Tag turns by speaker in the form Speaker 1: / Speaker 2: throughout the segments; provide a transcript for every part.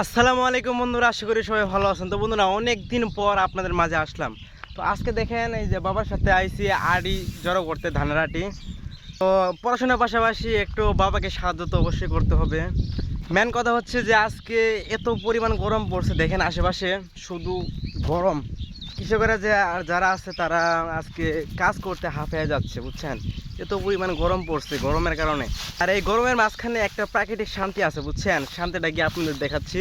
Speaker 1: আসসালামু আলাইকুম বন্ধুরা, আশা করি সবাই ভালো আছেন। তো বন্ধুরা, অনেক দিন পর আপনাদের মাঝে আসলাম। তো আজকে দেখেন, এই যে বাবার সাথে আইসি আড়ি জড়ো করতে ধানের আটি তো পড়াশোনার পাশাপাশি একটু বাবাকে সাহায্য তো অবশ্যই করতে হবে। মেন কথা হচ্ছে যে, আজকে এত পরিমাণ গরম পড়ছে, দেখেন আশেপাশে শুধু গরম। কৃষকেরা যে আর যারা আছে তারা আজকে কাজ করতে হাঁপিয়ে যাচ্ছে, বুঝছেন? এত পরিমাণ গরম পড়ছে, গরমের কারণে। আর এই গরমের মাঝখানে একটা প্রাকৃতিক শান্তি আছে, বুঝছেন? শান্তিটা কি আপনাদের দেখাচ্ছি?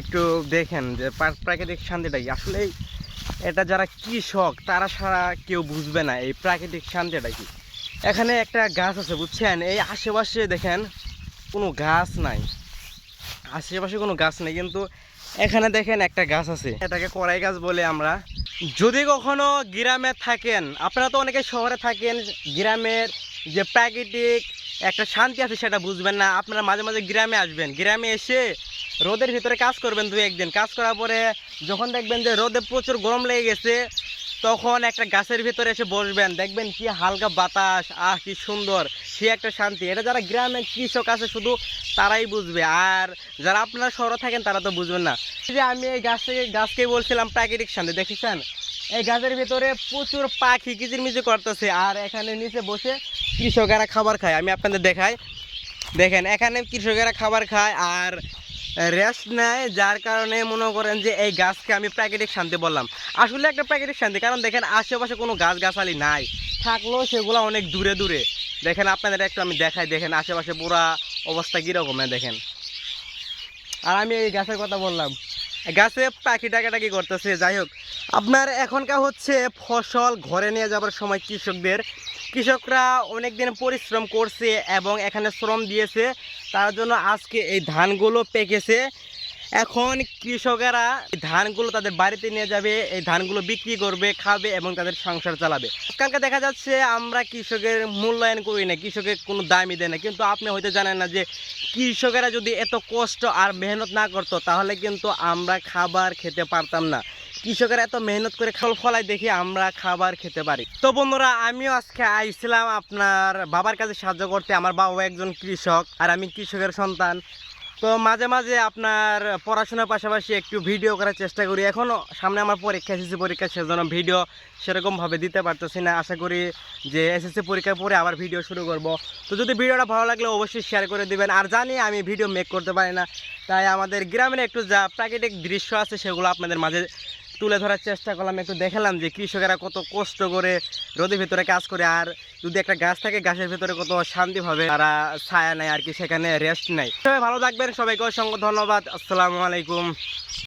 Speaker 1: একটু দেখেন যে প্রাকৃতিক শান্তিটা কি? আসলে এটা যারা কৃষক, তারা ছাড়া কেউ বুঝবে না এই প্রাকৃতিক শান্তিটা কি। এখানে একটা গাছ আছে, বুঝছেন? এই আশেপাশে দেখেন কোনো গাছ নাই। আশেপাশে কোনো গাছ নেই, কিন্তু এখানে দেখেন একটা গাছ আছে। এটাকে কড়াই গাছ বলে আমরা। যদি কখনো গ্রামে থাকেন, আপনারা তো অনেকে শহরে থাকেন, গ্রামের যে প্রাকৃতিক একটা শান্তি আছে সেটা বুঝবেন না, আপনারা মাঝে মাঝে গ্রামে আসবেন। গ্রামে এসে রোদের ভিতরে কাজ করবেন দুই একদিন। কাজ করার পরে যখন দেখবেন যে রোদে প্রচুর গরম লেগে গেছে, তখন একটা গাছের ভিতরে এসে বসবেন। দেখবেন কি হালকা বাতাস, আহ, কি সুন্দর। সে একটা শান্তি। এটা যারা গ্রামে কৃষক আছে, শুধু তারাই বুঝবে। আর যারা আপনারা শহরে থাকেন, তারা তো বুঝবেন না। যে আমি এই গাছ থেকে গাছকে বলছিলাম প্রাকৃতিক শান্তি, দেখেছেন? এই গাছের ভিতরে প্রচুর পাখি কিচিরমিচির করতেছে, আর এখানে নিচে বসে কৃষকেরা খাবার খায়। আমি আপনাদের দেখাই। দেখেন, এখানে কৃষকেরা খাবার খায়, আর রেস্ট নেয়, যার কারণে মনে করেন যে এই গাছকে আমি প্রাকৃতিক শান্তি বললাম। আসলে একটা প্রাকৃতিক শান্তি, কারণ দেখেন, আশেপাশে কোনো গাছ গাছালি নাই। থাকলেও সেগুলো অনেক দূরে দূরে। দেখেন আপনাদের একটু আমি দেখাই, দেখেন আশেপাশে পুরা অবস্থা কীরকম দেখেন। আর আমি এই গাছের কথা বললাম। গাছে পাখি টাকাটাকি করতেছে, যাই হোক। আপনার এখনকার হচ্ছে ফসল ঘরে নিয়ে যাবার সময় কৃষকদের। কৃষকরা অনেক দিন পরিশ্রম করছে এবং এখানে শ্রম দিয়েছে। তার জন্য আজকে এই ধানগুলো পেকেছে। এখন কৃষকেরা ধানগুলো তাদের বাড়িতে নিয়ে যাবে, এই ধানগুলো বিক্রি করবে, খাবে এবং তাদের সংসার চালাবে। আজকালকে দেখা যাচ্ছে আমরা কৃষকের মূল্যায়ন করি না কৃষকের কোনো দামই দেয় না কিন্তু আপনি হয়তো জানেন না যে কৃষকেরা যদি এত কষ্ট আর মেহনত না করতো, তাহলে কিন্তু আমরা খাবার খেতে পারতাম না। কৃষকেরা এত মেহনত করে খাল ফলাই দেখে আমরা খাবার খেতে পারি। তো বন্ধুরা, আমিও আজকে আইছিলাম আপনার বাবার কাছে সাহায্য করতে। আমার বাবা একজন কৃষক আর আমি কৃষকের সন্তান। তো মাঝে মাঝে আপনার পড়াশোনার পাশাপাশি একটু ভিডিও করার চেষ্টা করি। এখনও সামনে আমার পরীক্ষা এসএসসি পরীক্ষা সেজন্য ভিডিও সেরকমভাবে দিতে পারতেছি না। আশা করি যে এসএসসি পরীক্ষার পরে আবার ভিডিও শুরু করব। তো যদি ভিডিওটা ভালো লাগলে অবশ্যই শেয়ার করে দিবেন। আর জানি আমি ভিডিও মেক করতে পারি না, তাই আমাদের গ্রামের একটু যা প্রাকৃতিক দৃশ্য আছে সেগুলো আপনাদের মাঝে তুলে ধরার চেষ্টা করলাম, একটু দেখালাম যে কৃষকেরা কত কষ্ট করে রোদের ভেতরে কাজ করে, আর যদি একটা গাছ থাকে, গাছের ভেতরে কত শান্তি শান্তিভাবে তারা ছায়া নেয় আর কি, সেখানে রেস্ট নেয়। সবাই ভালো থাকবেন, সবাইকে অসংখ্য ধন্যবাদ, আসসালামু আলাইকুম।